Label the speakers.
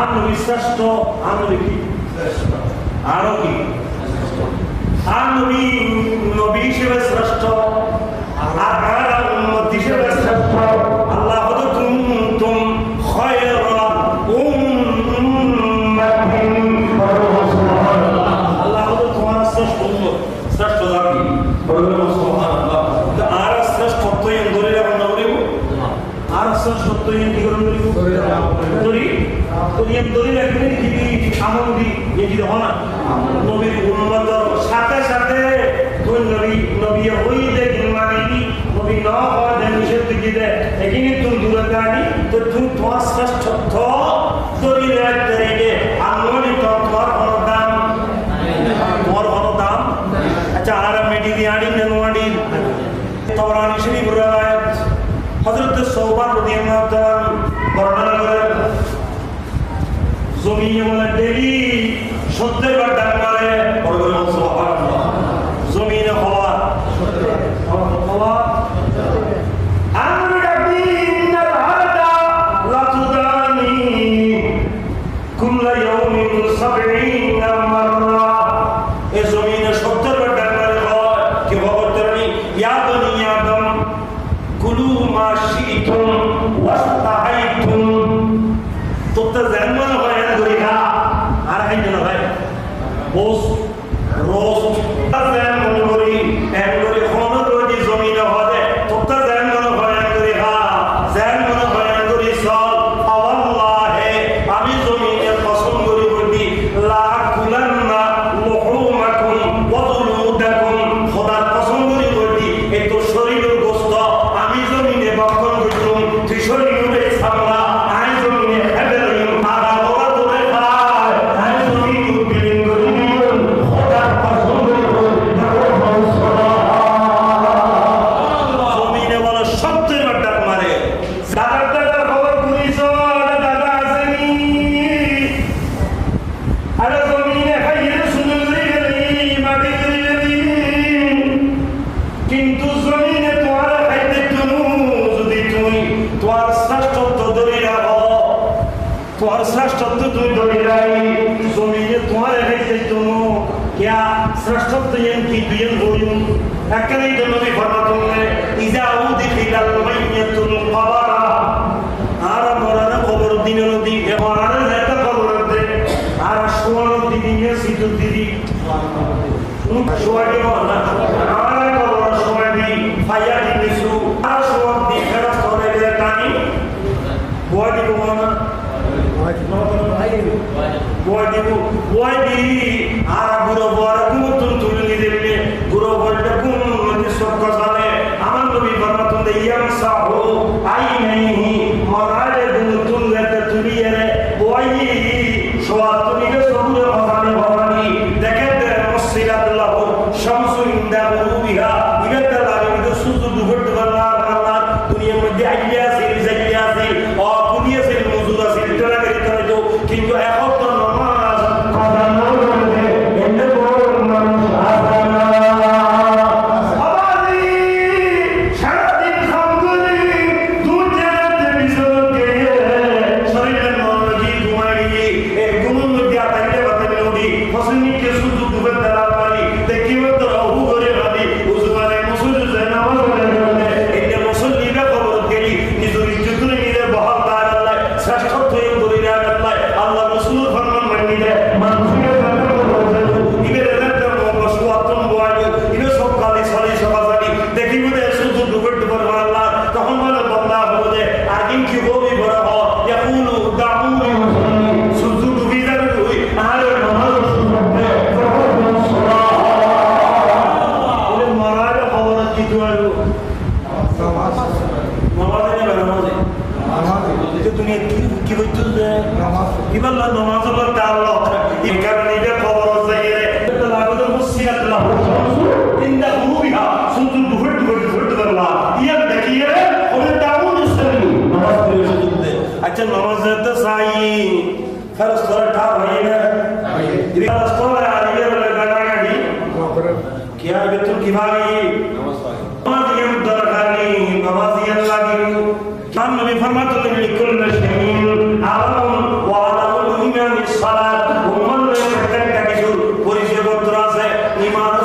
Speaker 1: আর নবী শ্রেষ্ঠ। আর নবী কি? আরও কি? নবী হিসেবে শ্রেষ্ঠ। আর উম্মত হিসেবে শ্রেষ্ঠ। আল্লাহ বলে কুনতুম উম্মাতিন আল্লাহ তোমার শ্রেষ্ঠ উম্মত শ্রেষ্ঠ জাতি বলবেন সুবহানাল্লাহ আর শ্রেষ্ঠত্ব এন ধরে রাখুন না। আর শ্রেষ্ঠত্ব এন কি করুন বলিব দলিল একদিন কি আমল দি এই কি হনা নবীর উম্মতর সাথে সাথে কোন নবী নবী হই দে মানে দি, নবী ন হয় দেন নিষেধ দি দে এখানে তুমি দূরে গাড়ি তো তুমি তোমার শ্রেষ্ঠত্ব। জমিনে বলে ডেলি সত্যের বার তোমার শ্রেষ্ঠত্ব তুই ধরে যাই জমিনে তোমার একাইতে জন্য ইয়া শ্রেষ্ঠত্ব এম কি দুইয়ের বলুন একখানেই জন্য বিফর্মা করলে ইজা আউদি ফিলাল মাইয়াতুল কবারা। আর মরানা খবর দিন নদী এবারে যেটা খবর দে আর সোয়ান দিদি নে সিদু দিদি সোয়াগে মহানা আর খবর সোয়া দি। ফায়া দিনিসু আর সোয়ান দি ফেরাস করে টানি বডি মহানা Guardi, guardi, guardi, guardi, guardi, guardi, guardi, guardi, এবার না নামাজ হলো তাআল্লাহ এই কারণে এটা খবর আছে এটা লাগবে মুসিয়াত না ইন্দা গুরুবিহা সুন্দর দুহর দুহর দুহর দুহর ইয়া দেখিয়ে ওরে দাউন ইসলামি নামাজ পড়ে সুন্দর আচ্ছা নামাজ তো সাই ফরজ করে ঠা ভাই না ఇది ফরজ করে আর ইয়ে বলে গানা গাড়ি কি আর বেতন কিভাবে নামাজ ইয়াম দরকার নেই নামাজ ইয়াম লাগে কান নবী ফরমাতুল্লাহ ईमान